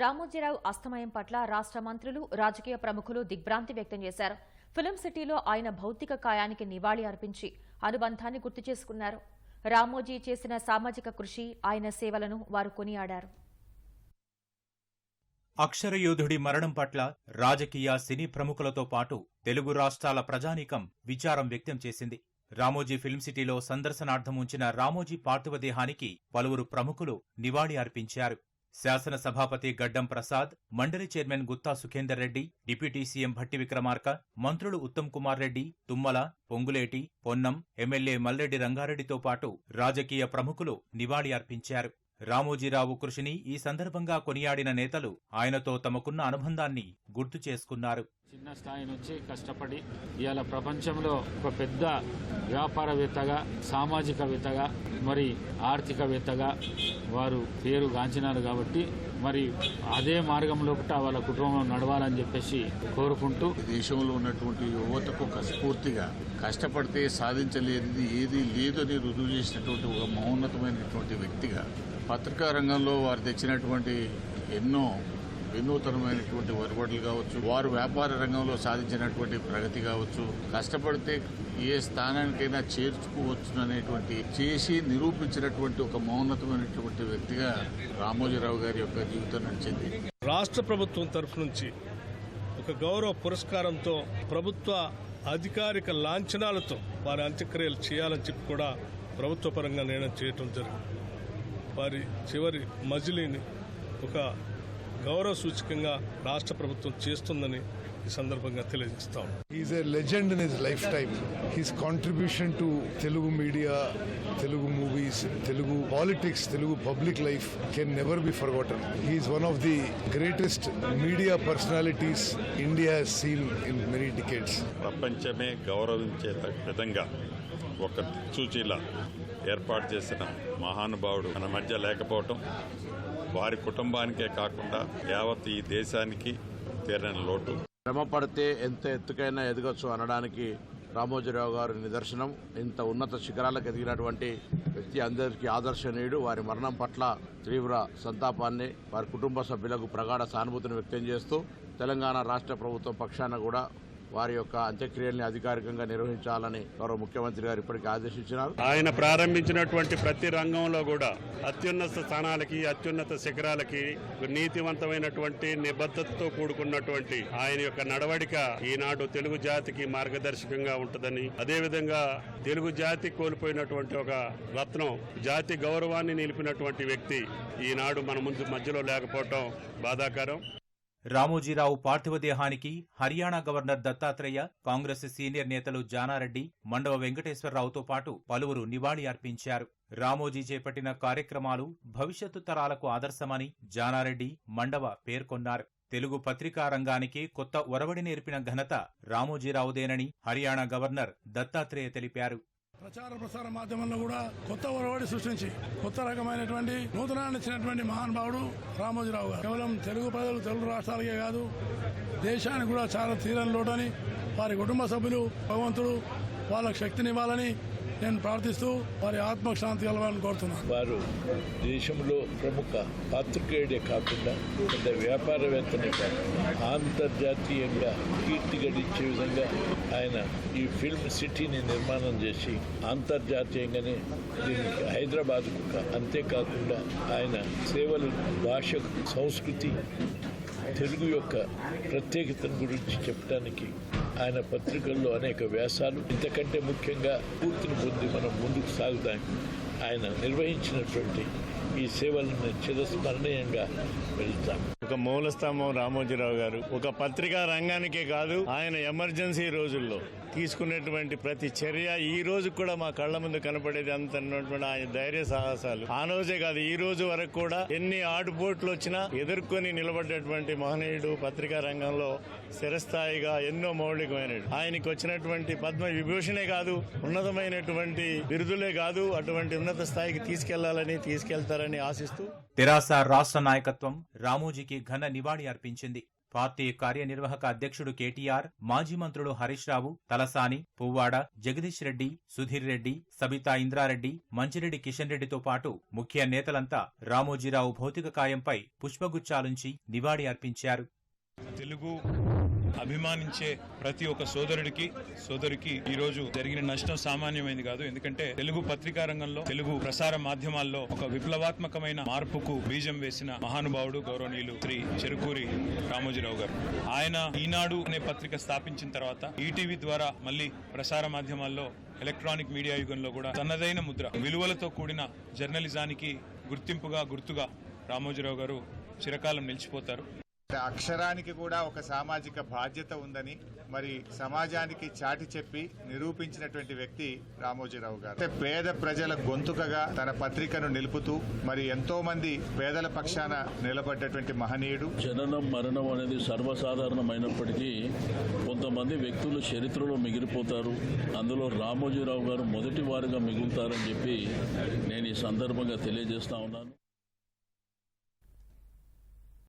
రామోజీరావు అస్తమయం పట్ల రాష్ట్ర మంత్రులు రాజకీయ ప్రముఖులు దిగ్భ్రాంతి వ్యక్తం చేశారు. ఫిలిం సిటీలో ఆయన భౌతిక కాయానికి నివాళి అర్పించి అనుబంధాన్ని గుర్తు చేసుకున్నారు. రామోజీ చేసిన సామాజిక కృషి ఆయన సేవలను వారు కొనియాడారు. అక్షరయోధుడి మరణం పట్ల రాజకీయ సినీ ప్రముఖులతో పాటు తెలుగు రాష్ట్రాల ప్రజానీకం విచారం వ్యక్తం చేసింది. రామోజీ ఫిల్మ్ సిటీలో సందర్శనార్థం ఉంచిన రామోజీ పార్థివదేహానికి పలువురు ప్రముఖులు నివాళి అర్పించారు. శాసనసభాపతి గడ్డం ప్రసాద్ మండలి chairman Gutha Sukhender Reddy deputy CM Bhatti Vikramarka మంత్రులు ఉత్తమ్ కుమార్ రెడ్డి తుమ్మల పొంగులేటి పొన్నం ఎమ్మెల్యే మల్రెడ్డి రంగారెడ్డితో పాటు రాజకీయ ప్రముఖులు నివాళి అర్పించారు. రామోజీరావు కృషిని ఈ సందర్భంగా కొనియాడిన నేతలు ఆయనతో తమకున్న అనుబంధాన్ని గుర్తు చేసుకున్నారు. చిన్న స్థాయి నుంచి కష్టపడి ఇవాళ ప్రపంచంలో ఒక పెద్ద వ్యాపారవేత్తగా సామాజికవేత్తగా మరి ఆర్థికవేత్తగా వారు పేరు గాంచినారు కాబట్టి మరి అదే మార్గంలో వాళ్ళ కుటుంబం నడవాలని చెప్పేసి కోరుకుంటూ దేశంలో ఉన్నటువంటి యువతకు ఒక స్ఫూర్తిగా కష్టపడితే సాధించలేనిది ఏది లేదని రుజువు చేసినటువంటి ఒక మహోన్నతమైనటువంటి వ్యక్తిగా పత్రికా రంగంలో వారు తెచ్చినటువంటి ఎన్నో వినూతనమైనటువంటి ఒరబడులు కావచ్చు వారు వ్యాపార రంగంలో సాధించినటువంటి ప్రగతి కావచ్చు కష్టపడితే ఏ స్థానానికైనా చేర్చుకోవచ్చు అనేటువంటి చేసి నిరూపించినటువంటి ఒక మౌనతమైనటువంటి వ్యక్తిగా రామోజీరావు గారి యొక్క జీవితం నడిచింది. రాష్ట్ర ప్రభుత్వం తరఫు నుంచి ఒక గౌరవ పురస్కారంతో ప్రభుత్వ అధికారిక లాంఛనాలతో వారి అంత్యక్రియలు చేయాలని చెప్పి కూడా ప్రభుత్వ పరంగా నిర్ణయం చేయటం జరిగింది. వారి చివరి మజిలీని ఒక గౌరవ సూచకంగా రాష్ట్ర ప్రభుత్వం చేస్తుందని ఈ సందర్భంగా తెలియజేస్తాం he's a legend in his life time his contribution to Telugu media Telugu movies Telugu politics Telugu public life can never be forgotten one of the greatest media personalities India seen in many decades ప్రపంచమే గౌరవించే విధంగా ఒక సూచీల ఏర్పాటు చేసిన మహానుభావుడు మన మధ్య లేకపోవటం వారి కుటుంబానికే కాకుండా యావత్ ఈ దేశానికి తీరని లోటు. శ్రమ పడితే ఎంత ఎత్తుకైనా ఎదగచ్చు అనడానికి రామోజీరావు గారు నిదర్శనం. ఇంత ఉన్నత శిఖరాలకు ఎదిగినటువంటి వ్యక్తి అందరికీ ఆదర్శనీయుడు. వారి మరణం పట్ల తీవ్ర సంతాపాన్ని వారి కుటుంబ సభ్యులకు ప్రగాఢ సానుభూతిని వ్యక్తం చేస్తూ తెలంగాణ రాష్ట్ర ప్రభుత్వం పక్షాన కూడా వారి యొక్క అంత్యక్రియల్ని అధికారికంగా నిర్వహించాలని గౌరవ ముఖ్యమంత్రి గారు ఇప్పటికే ఆదేశించినారు. ఆయన ప్రారంభించినటువంటి ప్రతి రంగంలో కూడా అత్యున్నత స్థానాలకి అత్యున్నత శిఖరాలకి నీతివంతమైనటువంటి నిబద్ధతతో కూడుకున్నటువంటి ఆయన యొక్క నడవడిక ఈనాడు తెలుగు జాతికి మార్గదర్శకంగా ఉంటుందని అదేవిధంగా తెలుగు జాతి కోల్పోయినటువంటి ఒక రత్నం జాతి గౌరవాన్ని నిలిపినటువంటి వ్యక్తి ఈనాడు మన ముందు మధ్యలో లేకపోవటం బాధాకరం. రామోజీరావు పార్థివ దేహానికి హర్యానా గవర్నర్ దత్తాత్రేయ కాంగ్రెస్ సీనియర్ నేతలు జానారెడ్డి మండవ వెంకటేశ్వరరావుతో పాటు పలువురు నివాళి అర్పించారు. రామోజీ చేపట్టిన కార్యక్రమాలు భవిష్యత్తు తరాలకు ఆదర్శమని జానారెడ్డి మండవ పేర్కొన్నారు. తెలుగు పత్రికా రంగానికి కొత్త ఒరవడి నేర్పిన ఘనత రామోజీరావుదేనని హర్యానా గవర్నర్ దత్తాత్రేయ తెలిపారు. ప్రచార ప్రసార మాధ్యమంలో కూడా కొత్త ఒరవడి సృష్టించి కొత్త రకమైనటువంటి నూతనాన్ని ఇచ్చినటువంటి మహానుభావుడు రామోజీరావు గారు. కేవలం తెలుగు ప్రజలు తెలుగు రాష్ట్రాలకే కాదు దేశానికి కూడా చాలా తీరని లోటని వారి కుటుంబ సభ్యులు భగవంతుడు వాళ్ళకు శక్తినివ్వాలని నేను ప్రార్థిస్తూ వారి ఆత్మశాంతి కలవాలని కోరుతున్నాను. వారు దేశంలో ప్రముఖ పాత్రికేయుడే కాకుండా పెద్ద వ్యాపారవేత్తనే కాకుండా అంతర్జాతీయంగా కీర్తి గడించే విధంగా ఆయన ఈ ఫిల్మ్ సిటీని నిర్మాణం చేసి అంతర్జాతీయంగానే దీనికి హైదరాబాద్కు అంతేకాకుండా ఆయన సేవలు భాష సంస్కృతి తెలుగు యొక్క ప్రత్యేకతను గురించి చెప్పడానికి ఆయన పత్రికల్లో అనేక వ్యాసాలు. ఇంతకంటే ముఖ్యంగా పూర్తిని పొంది మనం ముందుకు సాగుదానికి ఆయన నిర్వహించినటువంటి ఈ సేవలను చిరస్మరణీయంగా వెళ్తాం. ఒక మూలస్తంభం రామోజీరావు గారు ఒక పత్రికా రంగానికే కాదు ఆయన ఎమర్జెన్సీ రోజుల్లో తీసుకునేటువంటి ప్రతి చర్య ఈ రోజు కూడా మా కళ్ళ ముందు కనపడేది అంత ఉన్నటువంటి ఆయన ధైర్య సాహసాలు. ఆ రోజే కాదు ఈ రోజు వరకు కూడా ఎన్ని ఆటుపోట్లు వచ్చినా ఎదుర్కొని నిలబడ్డటువంటి మహనీయుడు పత్రికా రంగంలో స్థిరస్థాయిగా ఎన్నో మౌలికమైనవి ఆయనకు వచ్చినటువంటి పద్మ విభూషణే కాదు ఉన్నతమైనటువంటి బిరుదులే కాదు అటువంటి ఉన్నత స్థాయికి తీసుకెళ్ళాలని తీసుకెళ్తారని ఆశిస్తూ తెరాస రాష్ట్ర నాయకత్వం రామోజీకి ఘన నివాళి అర్పించింది. పార్టీ కార్యనిర్వాహక అధ్యక్షుడు కేటీఆర్ మాజీ మంత్రులు హరీష్ రావు తలసాని పువ్వాడ జగదీష్ రెడ్డి సుధీర్ రెడ్డి సబితా ఇంద్రారెడ్డి మంచిరెడ్డి కిషన్ రెడ్డితో పాటు ముఖ్య నేతలంతా రామోజీరావు భౌతిక కాయంపై పుష్పగుచ్చాలుంచి నివాళి అర్పించారు. తెలుగు అభిమానించే ప్రతి ఒక్క సోదరుడికి సోదరికి ఈ రోజు జరిగిన నష్టం సామాన్యమైంది కాదు. ఎందుకంటే తెలుగు పత్రికా రంగంలో తెలుగు ప్రసార మాధ్యమాల్లో ఒక విప్లవాత్మకమైన మార్పుకు బీజం వేసిన మహానుభావుడు గౌరవనీయులు శ్రీ చెరుకూరి రామోజీరావు గారు. ఆయన ఈనాడు అనే పత్రిక స్థాపించిన తర్వాత ఈటీవీ ద్వారా మళ్ళీ ప్రసార మాధ్యమాల్లో ఎలక్ట్రానిక్ మీడియా యుగంలో కూడా తనదైన ముద్ర విలువలతో కూడిన జర్నలిజానికి గుర్తింపుగా గుర్తుగా రామోజీరావు గారు చిరకాలం నిలిచిపోతారు. అక్షరానికి కూడా ఒక సామాజిక బాధ్యత ఉందని మరి సమాజానికి చాటి చెప్పి నిరూపించినటువంటి వ్యక్తి రామోజీరావు గారు. అంటే పేద ప్రజల గొంతుకగా తన పత్రికను నిలుపుతూ మరి ఎంతో మంది పేదల పక్షాన నిలబడ్డటువంటి మహనీయుడు. జననం మరణం అనేది సర్వసాధారణమైనప్పటికీ కొంతమంది వ్యక్తులు చరిత్రలో మిగిలిపోతారు. అందులో రామోజీరావు గారు మొదటి వారుగా మిగులుతారని చెప్పి నేను ఈ సందర్భంగా తెలియజేస్తా ఉన్నాను.